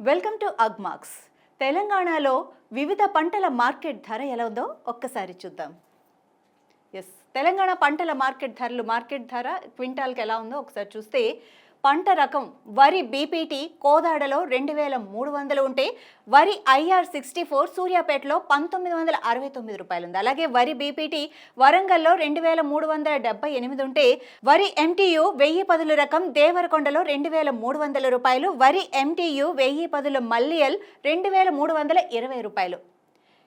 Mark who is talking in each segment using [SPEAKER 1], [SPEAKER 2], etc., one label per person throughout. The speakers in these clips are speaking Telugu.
[SPEAKER 1] వెల్కమ్ టు అగ్మార్క్స్ తెలంగాణలో వివిధ పంటల మార్కెట్ ధర ఎలా ఉందో ఒక్కసారి చూద్దాం. ఎస్ తెలంగాణ పంటల మార్కెట్ ధరలు మార్కెట్ ధర క్వింటాల్కి ఎలా ఉందో ఒకసారి చూస్తే పంట రకం వరి బీపీటీ కోదాడలో రెండు వేల మూడు వందలు ఉంటే వరి ఐఆర్ సిక్స్టీ ఫోర్ సూర్యాపేటలో పంతొమ్మిది వందల అరవై తొమ్మిది రూపాయలు ఉంది అలాగే వరి బీపీటీ వరంగల్లో రెండు వేల మూడు వందల డెబ్బై ఎనిమిది ఉంటే వరి ఎంటీయు వెయ్యి పదుల రకం దేవరకొండలో రెండు వేల మూడు వందల రూపాయలు వరి ఎంటీయు వెయ్యి పదుల మల్లియల్ రెండు వేల మూడు వందల ఇరవై రూపాయలు.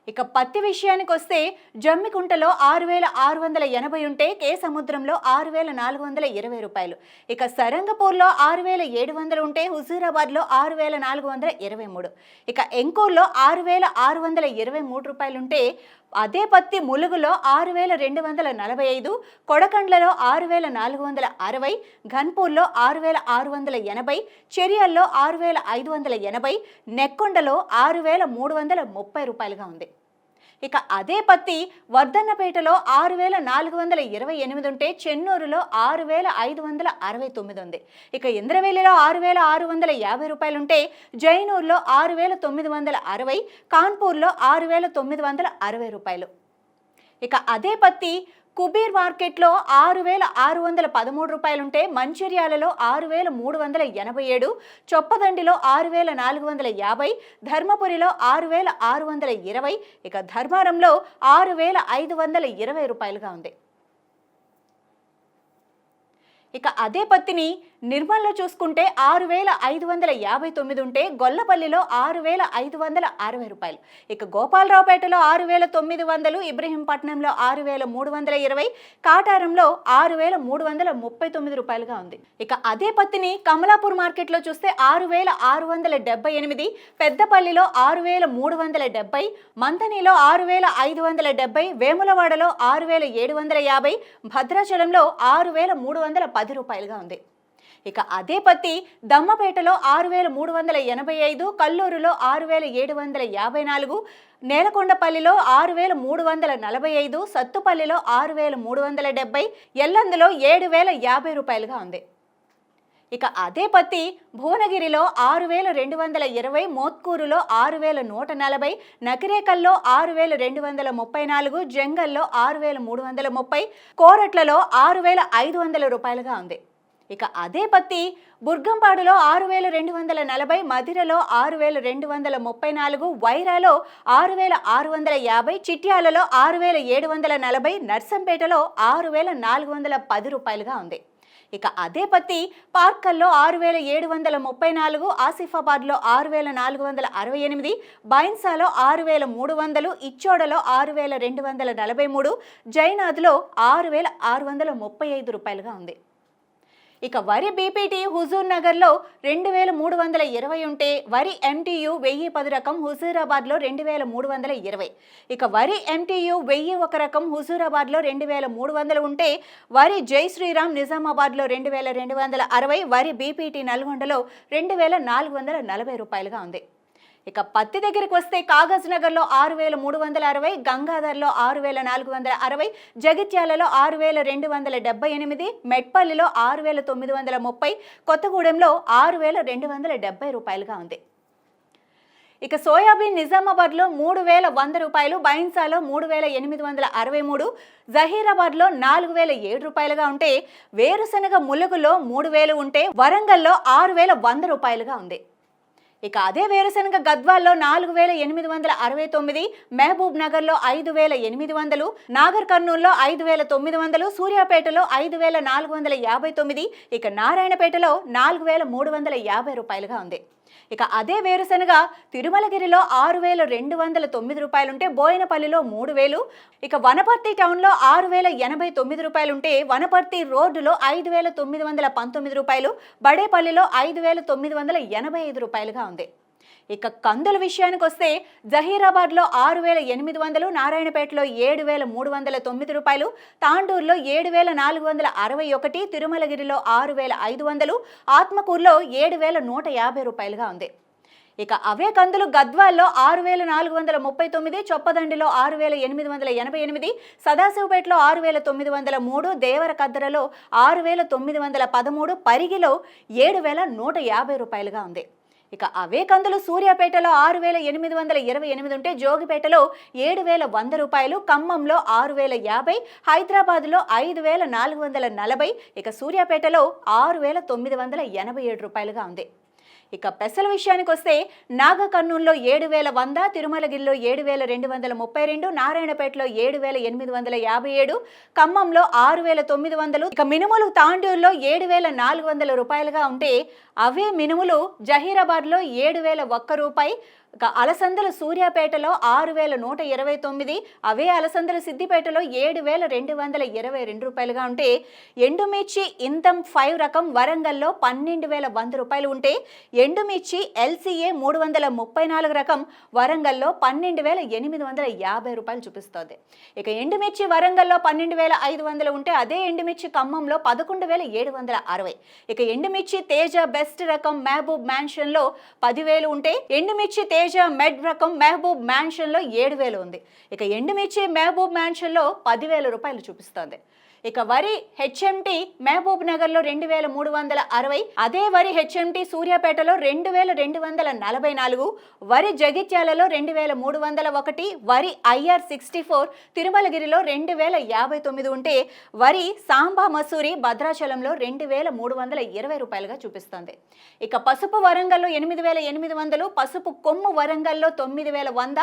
[SPEAKER 1] ఇక పత్తి విషయానికి వస్తే జమ్మికుంటలో ఆరు వేల ఆరు వందల ఎనభై ఉంటే కే సముద్రంలో ఆరు వేల నాలుగు వందల ఇరవై రూపాయలు. ఇక సరంగపూర్లో ఆరు వేల ఏడు వందలు ఉంటే హుజూరాబాద్లో ఆరు వేల నాలుగు వందల ఇరవై మూడు. ఇక ఎంకోర్లో ఆరు వేల ఆరు వందల ఇరవై మూడు రూపాయలు ఉంటే అదే పత్తి ములుగులో ఆరు వేల రెండు వందల నలభై ఐదు కొడకండ్లలో ఆరు వేల నాలుగు వందల అరవై ఘన్పూర్లో ఆరు వేల ఆరు వందల ఎనభై చెరియల్లో ఆరు వేల ఐదు వందల ఎనభై నెక్కొండలో ఆరు వేల మూడు వందల ముప్పై రూపాయలుగా ఉంది. ఇక అదే పత్తి వర్ధన్నపేటలో ఆరు వేల నాలుగు వందల ఇరవై ఎనిమిది ఉంటే చెన్నూరులో ఆరు వేల ఐదు వందల అరవై తొమ్మిది ఉంది. ఇక ఇంద్రవేలిలో ఆరు వేల ఆరు వందల యాభై రూపాయలు ఉంటే జైనూరులో ఆరు వేల తొమ్మిది వందల అరవై కాన్పూర్లో ఆరు వేల తొమ్మిది వందల అరవై రూపాయలు. ఇక అదే పత్తి కుబీర్ మార్కెట్లో ఆరు వేల ఆరు వందల పదమూడు రూపాయలుంటే మంచిర్యాలలో ఆరు వేల మూడు వందల ఎనభై ఏడు చొప్పదండిలో ఆరు వేల నాలుగు వందల యాభై ధర్మపురిలో ఆరు వేల ఆరు వందల ఇరవై ఇక ధర్మారంలో ఆరు వేల ఐదు వందల ఇరవై రూపాయలుగా ఉంది. ఇక అదే పత్తిని నిర్మల్లో చూసుకుంటే ఆరు వేల ఐదు వందల యాభై తొమ్మిది ఉంటే గొల్లపల్లిలో ఆరు వేల ఐదు వందల అరవై రూపాయలు ఇక గోపాలరావుపేటలో ఆరు వేల తొమ్మిది వందలు ఇబ్రహీంపట్నంలో ఆరు వేల మూడు వందల ఇరవై కాటారంలో ఆరు వేల మూడు వందల ముప్పై తొమ్మిది రూపాయలుగా ఉంది ఇక అదే పత్తిని కమలాపూర్ మార్కెట్లో చూస్తే ఆరు వేల ఆరు వందల డెబ్బై ఎనిమిది పెద్దపల్లిలో ఆరు వేల మూడు వందల డెబ్బై మంతనిలో ఆరు వేల ఐదు వందల డెబ్బై వేములవాడలో ఆరు వేల ఏడు వందల యాభై భద్రాచలంలో ఆరు వేల మూడు వందల పది రూపాయలుగా ఉంది ఇక అదే పత్తి దమ్మపేటలో ఆరు వేల మూడు వందల ఎనభై ఐదు కల్లూరులో ఆరు వేల ఏడు వందల యాభై నాలుగు నేలకొండపల్లిలో ఆరు వేల మూడు వందల నలభై ఐదు సత్తుపల్లిలో ఆరు వేల మూడు వందల డెబ్బై ఎల్లందులో ఏడు వేల యాభై రూపాయలుగా ఉంది. ఇక అదే పత్తి భువనగిరిలో ఆరు వేల రెండు వందల ఇరవై మోత్కూరులో ఆరు వేల నూట నలభై నకిరేకల్లో ఆరు వేల రెండు వందల ముప్పై నాలుగు జంగల్లో ఆరు వేల మూడు వందల ముప్పై కోరట్లలో ఆరు వేల ఐదు వందల రూపాయలుగా ఉంది. ఇక అదే పత్తి బుర్గంపాడులో ఆరు వేల రెండు వందల నలభై మధిరలో ఆరు వేల రెండు వందల ముప్పై నాలుగు వైరాలో ఆరు వేల ఆరు వందల యాభై చిట్యాలలో ఆరు వేల ఏడు వందల నలభై నర్సంపేటలో ఆరు వేల నాలుగు వందల పది రూపాయలుగా ఉంది ఇక అదే పత్తి పార్కల్లో ఆరు వేల ఏడు వందల ముప్పై నాలుగు ఆసిఫాబాద్లో ఆరు వేల నాలుగు వందల అరవై ఎనిమిది బైన్సాలో ఆరు వేల మూడు వందలు ఇచ్చోడలో ఆరు వేల రెండు వందల నలభై మూడు జైనాథ్లో ఆరు వేల ఆరు వందల ముప్పై ఐదు రూపాయలుగా ఉంది ఇక వరి బీపీటీ హుజూర్ నగర్లో రెండు వేల మూడు వందల ఇరవై ఉంటే వరి ఎంటీయు వెయ్యి పది రకం హుజూరాబాద్లో రెండు వేల మూడు వందల ఇరవై. ఇక వరి ఎంటీయు వెయ్యి ఒక రకం హుజూరాబాద్లో రెండు వేల మూడు వందలు ఉంటే వరి జై శ్రీరామ్ నిజామాబాద్లో రెండు వేల రెండు వందల అరవై వరి బీపీటీ నల్గొండలో రెండు వేల నాలుగు వందల నలభై రూపాయలుగా ఉంది. ఇక పత్తి దగ్గరికి వస్తే కాగజ్ నగర్లో ఆరు వేల మూడు వందల అరవై గంగాధర్లో ఆరు వేల నాలుగు వందల అరవై జగిత్యాలలో ఆరు వేల రెండు వందల డెబ్బై ఎనిమిది మెట్పల్లిలో ఆరు వేల తొమ్మిది వందల ముప్పై కొత్తగూడెంలో ఆరు వేల రెండు వందల డెబ్బై రూపాయలుగా ఉంది. ఇక సోయాబీన్ నిజామాబాద్లో మూడు వేల వంద రూపాయలు బైన్సాలో మూడు వేల ఎనిమిది వందల అరవై మూడు జహీరాబాద్లో నాలుగు వేల ఏడు రూపాయలుగా ఉంటే వేరుశనగ ములుగులో మూడు వేలు ఉంటే వరంగల్లో ఆరు వేల వంద రూపాయలుగా ఉంది. ఇక అదే వేరుశనగ గద్వాల్లో నాలుగు వేల ఎనిమిది వందల అరవై తొమ్మిది మహబూబ్ నగర్లో ఐదు వేల ఎనిమిది వందలు నాగర్ కర్నూల్లో ఐదు వేల తొమ్మిది వందలు సూర్యాపేటలో ఐదు వేల నాలుగు వందల యాభై తొమ్మిది ఇక నారాయణపేటలో నాలుగు వేల మూడు వందల యాభై రూపాయలుగా ఉంది. ఇక అదే వేరుశనగ తిరుమలగిరిలో ఆరు వేల రెండు వందల తొమ్మిది రూపాయలుంటే బోయినపల్లిలో మూడు వేలు ఇక వనపర్తి టౌన్లో ఆరు వేల ఎనభై తొమ్మిది రూపాయలుంటే వనపర్తి రోడ్డులో ఐదు వేల తొమ్మిది వందల పంతొమ్మిది రూపాయలు బడేపల్లిలో ఐదు వేల తొమ్మిది వందల ఎనభై ఐదు రూపాయలుగా ఉంది. ఇక కందుల విషయానికి వస్తే జహీరాబాద్లో ఆరు వేల ఎనిమిది వందలు నారాయణపేటలో ఏడు వేల మూడు వందల తొమ్మిది రూపాయలు తాండూరులో ఏడు వేల నాలుగు వందల అరవై ఒకటి తిరుమలగిరిలో ఆరు వేల ఐదు వందలు ఆత్మకూరులో ఏడు వేల నూట యాభై రూపాయలుగా ఉంది. ఇక అవే కందులు గద్వాల్లో ఆరు వేల నాలుగు వందల ముప్పై తొమ్మిది చొప్పదండిలో ఆరు వేల ఎనిమిది వందల ఎనభై ఎనిమిది సదాశివపేటలో ఆరు వేల తొమ్మిది వందల మూడు దేవరకద్దరలో ఆరు వేల తొమ్మిది వందల పదమూడు పరిగిలో ఏడు వేల నూట యాభై రూపాయలుగా ఉంది. ఇక అవే కందులు సూర్యాపేటలో ఆరు వేల ఎనిమిది వందల ఇరవై ఎనిమిది ఉంటే జోగిపేటలో ఏడు వేల వంద రూపాయలు ఖమ్మంలో ఆరు వేల యాభై హైదరాబాద్లో ఐదు వేల నాలుగు వందల నలభై ఇక సూర్యాపేటలో ఆరు వేల తొమ్మిది వందల ఎనభై ఏడు రూపాయలుగా ఉంది. ఇక పెసల విషయానికి వస్తే నాగకర్నూల్లో ఏడు వేల వంద తిరుమలగిరిలో ఏడు వేల రెండు వందల ముప్పై రెండు నారాయణపేటలో ఏడు వేల ఎనిమిది వందల యాభై ఏడు ఖమ్మంలో ఆరు వేల తొమ్మిది వందలు. ఇక మినుములు తాండూరులో ఏడు వేల నాలుగు వందల రూపాయలుగా ఉంటే అవే మినుములు జహీరాబాద్లో ఏడు వేల ఒక్క రూపాయి అలసందల సూర్యాపేటలో ఆరు వేల నూట ఇరవై తొమ్మిది అవే అలసందల సిద్దిపేటలో ఏడు వేల రెండు వందల ఇరవై రెండు రూపాయలుగా ఉంటే ఎండుమిర్చి ఇంతం ఫైవ్ రకం వరంగల్లో పన్నెండు వేల వంద రూపాయలు ఉంటే ఎండుమిర్చి ఎల్సీఏ మూడు వందల ముప్పై నాలుగు రకం వరంగల్లో పన్నెండు వేల ఎనిమిది వందల యాభై రూపాయలు చూపిస్తోంది. ఇక ఎండుమిర్చి వరంగల్లో పన్నెండు వేల ఐదు వందలు ఉంటే అదే ఎండుమిర్చి ఖమ్మంలో పదకొండు వేల ఏడు వందల అరవై. ఇక ఎండుమిర్చి తేజ బెస్ట్ రకం మహబూబ్ మ్యాన్షన్లో పదివేలు ఉంటే ఎండుమిర్చి తేజ మెడ్ రకం మెహబూబ్ మ్యాన్షన్లో ఏడు వేలు ఉంది. ఇక ఎండుమిర్చి మెహబూబ్ మ్యాన్షన్లో పదివేల రూపాయలు చూపిస్తోంది. ఇక వరి హెచ్ఎంటి మహబూబ్ నగర్లో రెండు వేల మూడు వందల అరవై అదే వరి హెచ్ఎంటి సూర్యాపేటలో రెండు వేల రెండు వందల నలభై నాలుగు వరి జగిత్యాలలో రెండు వేల మూడు వందల ఒకటి వరి ఐఆర్ సిక్స్టీ ఫోర్ తిరుమలగిరిలో రెండు వేల యాభై తొమ్మిది ఉంటే వరి సాంబా మసూరి భద్రాచలంలో రెండు వేల మూడు వందల ఇరవై రూపాయలుగా చూపిస్తుంది. ఇక పసుపు వరంగల్లో ఎనిమిది వేల ఎనిమిది వందలు పసుపు కొమ్ము వరంగల్లో తొమ్మిది వేల వంద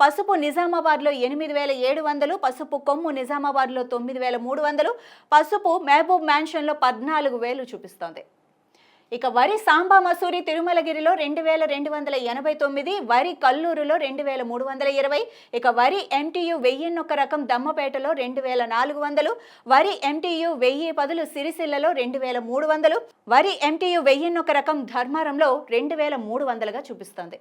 [SPEAKER 1] పసుపు నిజామాబాద్లో ఎనిమిది వేల ఏడు వందలు పసుపు కొమ్ము నిజామాబాద్లో తొమ్మిది వేల మూడు వందలు పసుపు మహబూబ్ మ్యాన్షన్లో పద్నాలుగు వేలు చూపిస్తోంది. ఇక వరి సాంబా మసూరి తిరుమలగిరిలో రెండు వేల రెండు వందల ఎనభై తొమ్మిది వరి కల్లూరులో రెండు వేల మూడు వందల ఇరవై ఇక వరి ఎంటీయు వెయ్యిన్నొక్క రకం దమ్మపేటలో రెండు వేల నాలుగు వందలు వరి ఎంటీయు వెయ్యి పదులు సిరిసిల్లలో రెండు వేల మూడు వందలు వరి ఎంటీయు వెయ్యిన్నొక్క రకం ధర్మారంలో రెండు వేల మూడు వందలుగా చూపిస్తోంది.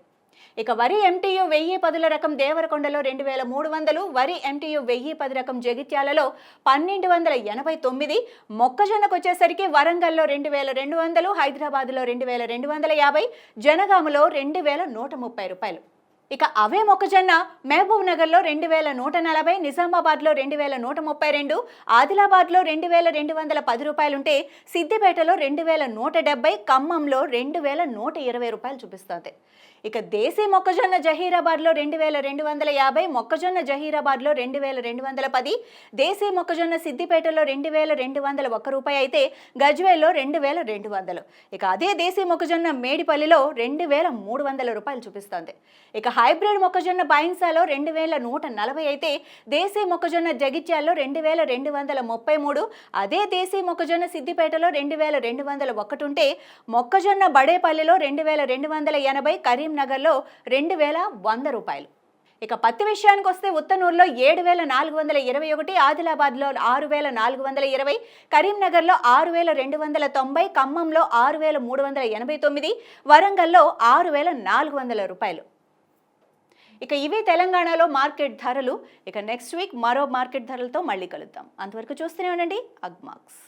[SPEAKER 1] ఇక వరి ఎంటీయు వెయ్యి పదుల రకం దేవరకొండలో రెండు వేల మూడు వందలు వరి ఎంటీయు వెయ్యి పది రకం జగిత్యాలలో పన్నెండు వందల ఎనభై తొమ్మిది మొక్కజొన్నకు వచ్చేసరికి వరంగల్లో రెండు వేల రెండు వందలు హైదరాబాద్లో రెండు వేల రెండు వందల యాభై జనగామలో రెండు వేల నూట ముప్పై రూపాయలు. ఇక అవే మొక్కజొన్న మహబూబ్ నగర్లో రెండు వేల నూట నలభై నిజామాబాద్లో రెండు వేల నూట ముప్పై రెండు ఆదిలాబాద్లో రెండు వేల రెండు వందల పది రూపాయలుంటే సిద్దిపేటలో రెండు వేల నూట డెబ్బై ఖమ్మంలో రెండు వేల నూట ఇరవై రూపాయలు చూపిస్తుంది. ఇక దేశీ మొక్కజొన్న జహీరాబాద్లో రెండు వేల రెండు వందల యాభై మొక్కజొన్న జహీరాబాద్లో రెండు వేల రెండు వందల పది దేశీ మొక్కజొన్న సిద్దిపేటలో రెండు వేల రెండు వందల ఒక్క రూపాయి అయితే గజ్వేల్లో రెండు వేల రెండు వందలు. ఇక అదే దేశీ మొక్కజొన్న మేడిపల్లిలో రెండు వేల మూడు వందల రూపాయలు చూపిస్తుంది. ఇక హైబ్రిడ్ మొక్కజొన్న బైన్సాలో రెండు వేల నూట నలభై అయితే దేశీ మొక్కజొన్న జగిత్యాల్లో రెండు వేల రెండు వందల ముప్పై మూడు అదే దేశీ మొక్కజొన్న సిద్దిపేటలో రెండు వేల రెండు వందల ఒకటి ఉంటే మొక్కజొన్న బడేపల్లిలో రెండు వేల రెండు వందల ఎనభై కరీం కరీంనగర్లో రెండు వేల వంద రూపాయలు. ఇక పత్తి విషయానికి వస్తే ఉత్తనూరులో ఏడు వేల నాలుగు వందల ఇరవై ఒకటి ఆదిలాబాద్లో ఆరు వేల నాలుగు వందల ఇరవై కరీంనగర్లో ఆరు వేల రెండు వందల తొంభై ఖమ్మంలో ఆరు వేల మూడు వందల ఎనభై తొమ్మిది వరంగల్లో ఆరు వేల నాలుగు వందల రూపాయలు. ఇక ఇవే తెలంగాణలో మార్కెట్ ధరలు. ఇక నెక్స్ట్ వీక్ మరో మార్కెట్ ధరలతో మళ్ళీ కలుద్దాం. అంతవరకు చూస్తూనే ఉండండి. అగ్మాక్స్